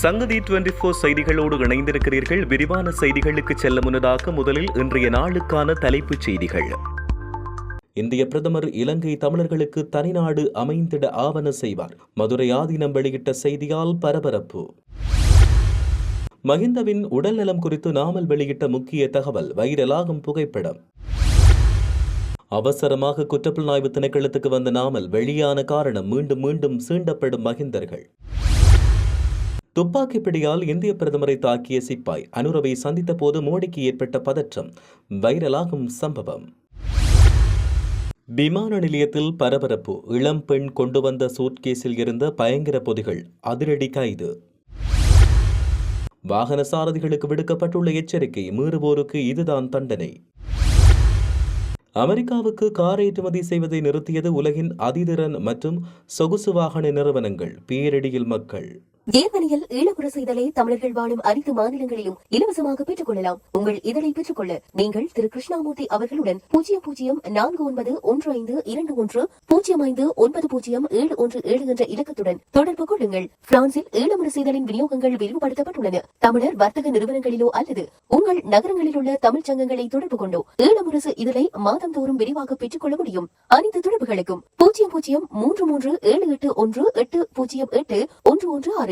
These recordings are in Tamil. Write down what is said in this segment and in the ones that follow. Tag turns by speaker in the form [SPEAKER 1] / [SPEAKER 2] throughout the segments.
[SPEAKER 1] சங்கதி டுவெண்டி போர் செய்திகளோடு இணைந்திருக்கிறீர்கள். விரிவான செய்திகளுக்கு செல்ல முன்னதாக முதலில் இன்றைய நாளுக்கான தலைப்புச் செய்திகள். இந்திய பிரதமர் இலங்கை தமிழர்களுக்கு தனிநாடு அமைந்திட ஆவண செய்வார். மதுரை ஆதீனம் வெளியிட்ட செய்தியால் பரபரப்பு. மஹிந்தவின் உடல்நலம் குறித்து நாமல் வெளியிட்ட முக்கிய தகவல் வைரலாகும் புகைப்படம். அவசரமாக குற்றப்புலனாய்வு திணைக்களத்துக்கு வந்த நாமல் வெளியான காரணம் மீண்டும் மீண்டும் சீண்டப்படும் மகிந்தர்கள் துப்பாக்கி பிடியால் இந்திய பிரதமரை தாக்கிய சிப்பாய் அனுரவை சந்தித்த போது மோடிக்கு ஏற்பட்ட பதற்றம் வைரலாகும் சம்பவம். விமான நிலையத்தில் பரபரப்பு இளம் பெண் கொண்டு வந்த சூட்கேஸில் இருந்த பயங்கர பொதிகள் அதிரடி கைது. வாகன சாரதிகளுக்கு விடுக்கப்பட்டுள்ள எச்சரிக்கை மீறுவோருக்கு இதுதான் தண்டனை. அமெரிக்காவுக்கு கார் ஏற்றுமதி செய்வதை நிறுத்தியது உலகின் அதிதிறன் மற்றும் சொகுசு வாகன நிறுவனங்கள் பேரடியில் மக்கள்.
[SPEAKER 2] ஜேர்மனியில் ஈழமுரசு செய்தலை தமிழர்கள் வாழும் அனைத்து மாநிலங்களிலும் இலவசமாக பெற்றுக் கொள்ளலாம் உங்கள் இதழை பெற்றுக் கொள்ள நீங்கள் திரு. கிருஷ்ணாமூர்த்தி அவர்களுடன் பூஜ்ஜியம் பூஜ்ஜியம் நான்கு ஒன்பது ஒன்று ஐந்து இரண்டு ஒன்று பூஜ்ஜியம் ஐந்து ஒன்பது பூஜ்ஜியம் ஏழு ஒன்று ஏழு என்ற இலக்கத்துடன் தொடர்பு கொள்ளுங்கள். பிரான்சில் ஈழமுறை செய்தலின் விநியோகங்கள் விரிவுபடுத்தப்பட்டுள்ளன. தமிழர் வர்த்தக நிறுவனங்களிலோ அல்லது உங்கள் நகரங்களில் உள்ள தமிழ் சங்கங்களை தொடர்பு கொண்டோ ஈழமுரசு இதழை மாதந்தோறும் விரிவாக பெற்றுக் கொள்ள முடியும். அனைத்து தொடர்புகளுக்கும் பூஜ்ஜியம் பூஜ்ஜியம் மூன்று மூன்று ஏழு எட்டு ஒன்று எட்டு பூஜ்ஜியம் எட்டு ஒன்று ஒன்று ஆறு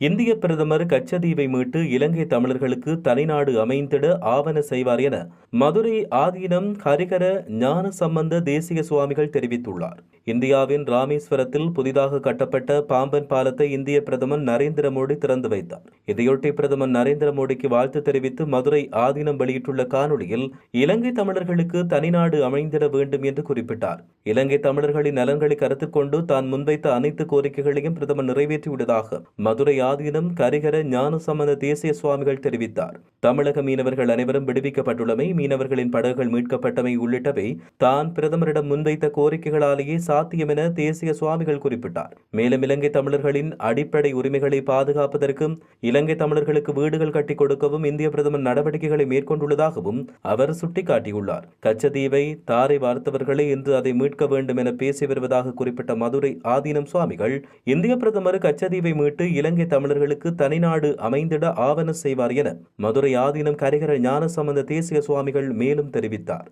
[SPEAKER 1] இந்திய பிரதமர் கச்சதீவை மீட்டு இலங்கை தமிழர்களுக்கு தனிநாடு அமைந்திட ஆவண செய்வார் என மதுரை ஆதீனம் ஹரிகர ஞான சம்பந்த தேசிய சுவாமிகள் தெரிவித்துள்ளார். இந்தியாவின் ராமேஸ்வரத்தில் புதிதாக கட்டப்பட்ட பாம்பன் பாலத்தை இந்திய பிரதமர் நரேந்திர மோடி திறந்து வைத்தார். இதையொட்டி பிரதமர் நரேந்திர மோடிக்கு வாழ்த்து தெரிவித்து மதுரை ஆதீனம் வெளியிட்டுள்ள காணொளியில் இலங்கை தமிழர்களுக்கு தனிநாடு அமைந்திட வேண்டும் என்று குறிப்பிட்டார். இலங்கை தமிழர்களின் நலன்களை கருத்தில் கொண்டு தான் முன்வைத்த அனைத்து கோரிக்கைகளையும் பிரதமர் நிறைவேற்றியுள்ளதாக மதுரை ஆதீனம் கரிகர ஞான சம்பந்த தேசிய சுவாமிகள் தெரிவித்தார். தமிழக மீனவர்கள் அனைவரும் விடுவிக்கப்பட்டுள்ளமை மீனவர்களின் படகுகள் மீட்கப்பட்டமை உள்ளிட்டவை தான் பிரதமரிடம் முன்வைத்த கோரிக்கைகளாலேயே சாத்தியம் என தேசிய சுவாமிகள் குறிப்பிட்டார். மேலும் இலங்கை தமிழர்களின் அடிப்படை உரிமைகளை பாதுகாப்பதற்கும் இலங்கை தமிழர்களுக்கு வீடுகள் கட்டிக் கொடுக்கவும் இந்திய பிரதமர் நடவடிக்கைகளை மேற்கொண்டுள்ளதாகவும் அவர் சுட்டிக்காட்டியுள்ளார். கச்சதீவை தாரை வார்த்தவர்களே இன்று அதை மீட்க வேண்டும் என பேசி வருவதாக குறிப்பிட்ட மதுரை ஆதீனம் சுவாமிகள் இந்திய பிரதமர் கச்சதீவை மீட்டு இலங்கை தமிழர்களுக்கு தனிநாடு அமைந்திட ஆவண செய்வார் என மதுரை ஆதீனம் கரிகர ஞானசம்பந்த தேசிய சுவாமிகள் மேலும் தெரிவித்தார்.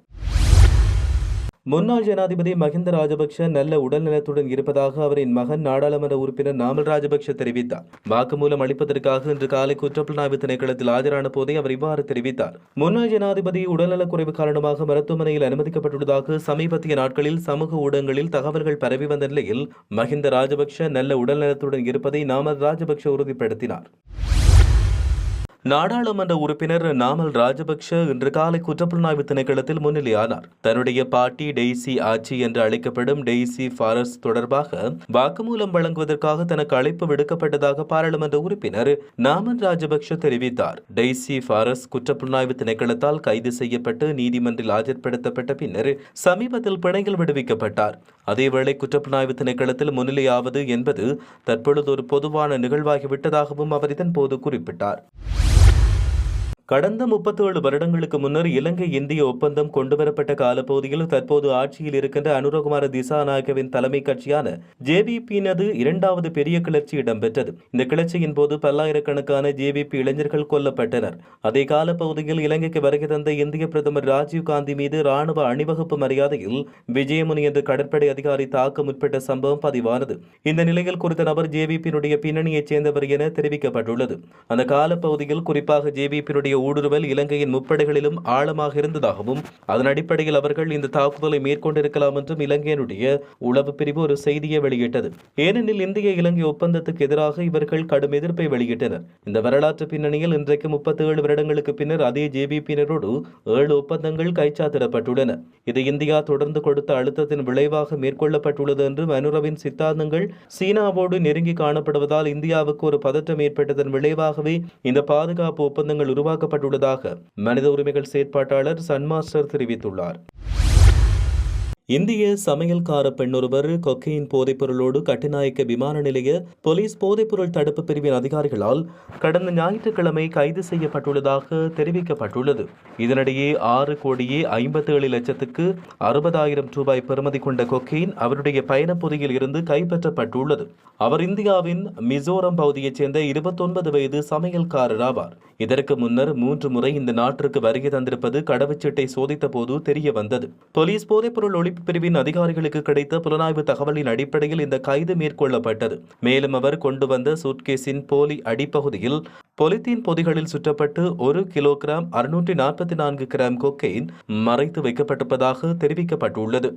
[SPEAKER 1] முன்னாள் ஜனாதிபதி மஹிந்த ராஜபக்ஷ நல்ல உடல்நலத்துடன் இருப்பதாக அவரின் மகன் நாடாளுமன்ற உறுப்பினர் நாமல் ராஜபக்ஷ தெரிவித்தார். வாக்குமூலம் அளிப்பதற்காக இன்று காலை குற்றப்புலனாய்வு திணைக்களத்தில் ஆஜரான போதே அவர் இவ்வாறு தெரிவித்தார். முன்னாள் ஜனாதிபதி உடல்நலக்குறைவு காரணமாக மருத்துவமனையில் அனுமதிக்கப்பட்டுள்ளதாக சமீபத்திய நாட்களில் சமூக ஊடகங்களில் தகவல்கள் பரவி வந்த நிலையில் மஹிந்த ராஜபக்ஷ நல்ல உடல்நலத்துடன் இருப்பதை நாமல் ராஜபக்ஷ உறுதிப்படுத்தினார். நாடாளுமன்ற உறுப்பினர் நாமல் ராஜபக்ஷ இன்று காலை குற்றப்புலனாய்வு திணைக்களத்தில் முன்னிலையானார். தன்னுடைய பாட்டி டெய்சி ஆட்சி என்று அழைக்கப்படும் டெய்சி ஃபாரஸ் தொடர்பாக வாக்குமூலம் வழங்குவதற்காக தனக்கு அழைப்பு விடுக்கப்பட்டதாக பாராளுமன்ற உறுப்பினர் நாமல் ராஜபக்ஷ தெரிவித்தார். டெய்சி ஃபாரஸ் குற்றப்புலனாய்வு திணைக்களத்தால் கைது செய்யப்பட்டு நீதிமன்றில் ஆஜர்படுத்தப்பட்ட பின்னர் சமீபத்தில் பிணையில் விடுவிக்கப்பட்டார். அதேவேளை குற்றப்புலனாய்வு திணைக்களத்தில் முன்னிலையாவது என்பது தற்பொழுது ஒரு பொதுவான நிகழ்வாகிவிட்டதாகவும் அவர் இதன்போது குறிப்பிட்டார். கடந்த முப்பத்தேழு வருடங்களுக்கு முன்னர் இலங்கை இந்திய ஒப்பந்தம் கொண்டுவரப்பட்ட காலப்பகுதியில் தற்போது ஆட்சியில் இருக்கின்ற அனுரகுமார திசாநாயகவின் தலைமை கட்சியான ஜேவிபியினது இரண்டாவது பெரிய கிளர்ச்சி இடம்பெற்றது. இந்த கிளர்ச்சியின் போது பல்லாயிரக்கணக்கான ஜேவிபி இளைஞர்கள் கொல்லப்பட்டனர். அதே காலப்பகுதியில் இலங்கைக்கு வருகை தந்த இந்திய பிரதமர் ராஜீவ் காந்தி மீது ராணுவ அணிவகுப்பு மரியாதையில் விஜயமுனி என்ற கடற்படை அதிகாரி தாக்க முற்பட்ட சம்பவம் பதிவானது. இந்த நிலையில் குறித்த நபர் ஜேவிபியினுடைய பின்னணியைச் சேர்ந்தவர் என தெரிவிக்கப்பட்டுள்ளது. அந்த காலப்பகுதியில் குறிப்பாக ஜேவிபியினுடைய ஊடுருவல் இலங்கையின் முப்படைகளிலும் ஆழமாக இருந்ததாகவும் அதன் அடிப்படையில் அவர்கள் இந்த தாக்குதலை மேற்கொண்டிருக்கலாம் என்றும் இலங்கையினுடைய உளவு பிரிவு ஒரு செய்தியை வெளியிட்டது. ஏனெனில் இந்திய இலங்கை ஒப்பந்தத்துக்கு எதிராக இவர்கள் கடும் எதிர்ப்பை வெளியிட்டனர். இந்த வரலாற்று பின்னணியில் இன்றைக்கு முப்பத்தி ஏழு வருடங்களுக்கு பின்னர் அதே ஜேபிபியினரோடு ஏழு ஒப்பந்தங்கள் கைச்சாத்திடப்பட்டுள்ளன. இது இந்தியா தொடர்ந்து கொடுத்த அழுத்தத்தின் விளைவாக மேற்கொள்ளப்பட்டுள்ளது என்றும் அனுரவின் சித்தாந்தங்கள் சீனாவோடு நெருங்கி காணப்படுவதால் இந்தியாவுக்கு ஒரு பதற்றம் ஏற்பட்டதன் விளைவாகவே இந்த பாதுகாப்பு ஒப்பந்தங்கள் உருவாக்க உருவாக்கப்பட்டுள்ளதாக மனித உரிமைகள் செயற்பாட்டாளர் சன்மாஸ்டர் தெரிவித்துள்ளார். இந்திய சமையல்கார பெண்ணொருவர் கொக்கையின் போதைப்பொருளோடு கட்டுநாயக்க விமான நிலைய போலீஸ் போதைப்பொருள் தடுப்பு பிரிவின் அதிகாரிகளால் கடந்த ஞாயிற்றுக்கிழமை கைது செய்யப்பட்டுள்ளதாக தெரிவிக்கப்பட்டுள்ளது. இதனிடையே ஆறு கோடியே ஐம்பத்தேழு லட்சத்துக்கு அறுபதாயிரம் ரூபாய் பெறுமதி கொண்ட கொக்கையின் அவருடைய பயணப்பொதியில் இருந்து கைப்பற்றப்பட்டுள்ளது. அவர் இந்தியாவின் மிசோரம் பகுதியைச் சேர்ந்த இருபத்தொன்பது வயது சமையல்காரர் ஆவார். இதற்கு முன்னர் மூன்று முறை இந்த நாட்டிற்கு வருகை தந்திருப்பது கடவுச்சீட்டை சோதித்த போது தெரிய வந்தது போலீஸ் போதைப்பொருள் ஒழிப்பு பிரிவின் அதிகாரிகளுக்கு கிடைத்த புலனாய்வு தகவலின் அடிப்படையில் இந்த கைது மேற்கொள்ளப்பட்டது. மேலும் அவர் கொண்டு வந்த சூட்கேஸின் போலி அடிப்பகுதியில் பொலித்தீன் பொதிகளில் சுற்றப்பட்டு ஒரு கிலோகிராம் அறுநூற்றி நாற்பத்தி நான்கு கிராம் கொக்கைன் மறைத்து வைக்கப்பட்டிருப்பதாக தெரிவிக்கப்பட்டுள்ளது.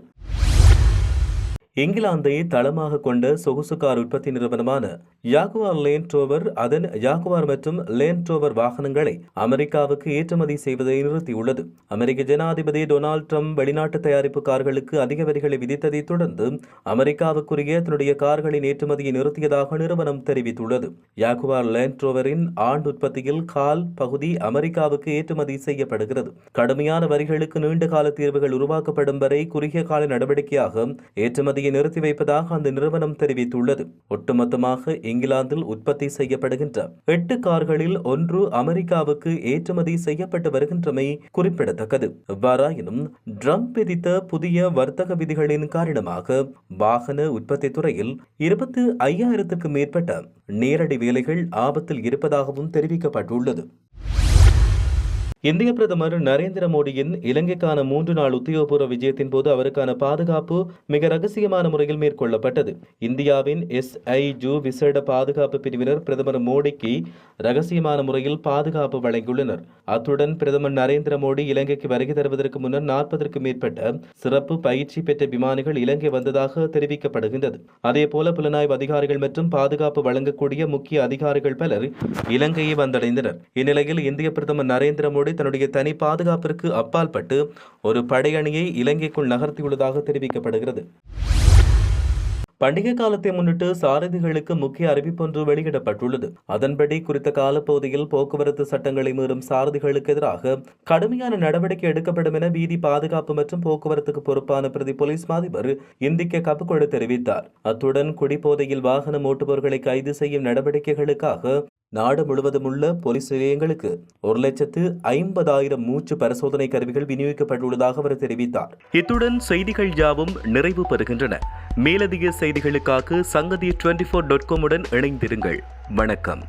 [SPEAKER 1] இங்கிலாந்தை தளமாக கொண்ட சொகுசு கார் உற்பத்தி நிறுவனமான யாகுவார் லேண்ட் ரோவர் அதன் யாகுவார் மற்றும் லேண்ட் ரோவர் வாகனங்களை அமெரிக்காவுக்கு ஏற்றுமதி செய்வதை நிறுத்தியுள்ளது. அமெரிக்க ஜனாதிபதி டொனால்ட் ட்ரம்ப் வெளிநாட்டு தயாரிப்பு கார்களுக்கு அதிக வரிகளை விதித்ததை தொடர்ந்து அமெரிக்காவுக்குரிய தன்னுடைய கார்களின் ஏற்றுமதியை நிறுத்தியதாக நிறுவனம் தெரிவித்துள்ளது. யாகுவார் லேண்ட் ரோவரின் ஆண்டு உற்பத்தியில் கால் பகுதி அமெரிக்காவுக்கு ஏற்றுமதி செய்யப்படுகிறது. கடுமையான வரிகளுக்கு நீண்ட கால தீர்வுகள் உருவாக்கப்படும் வரை குறுகிய கால நடவடிக்கையாக உற்பத்தியை நிறுத்தி வைப்பதாக அந்த நிறுவனம் தெரிவித்துள்ளது. ஒட்டுமொத்தமாக இங்கிலாந்தில் உற்பத்தி செய்யப்படுகின்ற எட்டு கார்களில் ஒன்று அமெரிக்காவுக்கு ஏற்றுமதி செய்யப்பட்டு வருகின்றமை குறிப்பிடத்தக்கது. எவ்வாறாயினும் ட்ரம்ப் விதித்த புதிய வர்த்தக விதிகளின் காரணமாக வாகன உற்பத்தி துறையில் இருபத்து ஐயாயிரத்துக்கும் மேற்பட்ட நேரடி வேலைகள் ஆபத்தில் இருப்பதாகவும் தெரிவிக்கப்பட்டுள்ளது. இந்திய பிரதமர் நரேந்திர மோடியின் இலங்கைக்கான மூன்று நாள் உத்தியோகபூர்வ விஜயத்தின் போது அவருக்கான பாதுகாப்பு மிக ரகசியமான முறையில் மேற்கொள்ளப்பட்டது. இந்தியாவின் எஸ் ஐ ஜூ விசேட பாதுகாப்பு பிரிவினர் பிரதமர் மோடிக்கு ரகசியமான முறையில் பாதுகாப்பு வழங்கியுள்ளனர். அத்துடன் பிரதமர் நரேந்திர மோடி இலங்கைக்கு வருகை தருவதற்கு முன்னர் நாற்பதற்கும் மேற்பட்ட சிறப்பு பயிற்சி பெற்ற விமானிகள் இலங்கை வந்ததாக தெரிவிக்கப்படுகின்றது. அதேபோல புலனாய்வு அதிகாரிகள் மற்றும் பாதுகாப்பு வழங்கக்கூடிய முக்கிய அதிகாரிகள் பலர் இலங்கையை வந்தடைந்தனர். இந்நிலையில் இந்திய பிரதமர் நரேந்திர மோடி தன்னுடைய தனி பாதுகாப்பிற்கு அப்பால் பட்டு ஒரு படையணியை இலங்கைக்குள் நகர்த்தியுள்ளதாக தெரிவிக்கப்படுகிறது. பண்டிகை காலத்தை முன்னிட்டு சாரதிகளுக்கு முக்கிய அறிவிப்பொன்று வெளியிடப்பட்டுள்ளது. அதன்படி குறித்த காலப்பகுதியில் போக்குவரத்து சட்டங்களை மீறும் சாரதிகளுக்கு எதிராக கடுமையான நடவடிக்கை எடுக்கப்படும் என வீதி பாதுகாப்பு மற்றும் போக்குவரத்துக்கு பொறுப்பான பிரதி போலீஸ் மாதிபர் இந்திக்க கப்புக்கொடு தெரிவித்தார். அத்துடன் குடிபோதையில் வாகனம் ஓட்டுபவர்களை கைது செய்யும் நடவடிக்கைகளுக்காக நாடு முழுவதும் உள்ள போலீஸ் நிலையங்களுக்கு ஒரு லட்சத்து ஐம்பதாயிரம் மூச்சு பரிசோதனை கருவிகள் விநியோகிக்கப்பட்டுள்ளதாக அவர் தெரிவித்தார். இத்துடன் செய்திகள் யாவும் நிறைவு பெறுகின்றன. மேலதிக செய்திகளுக்காக சங்கதி டுவெண்டி ஃபோர் டாட் காமுடன் இணைந்திருங்கள். வணக்கம்.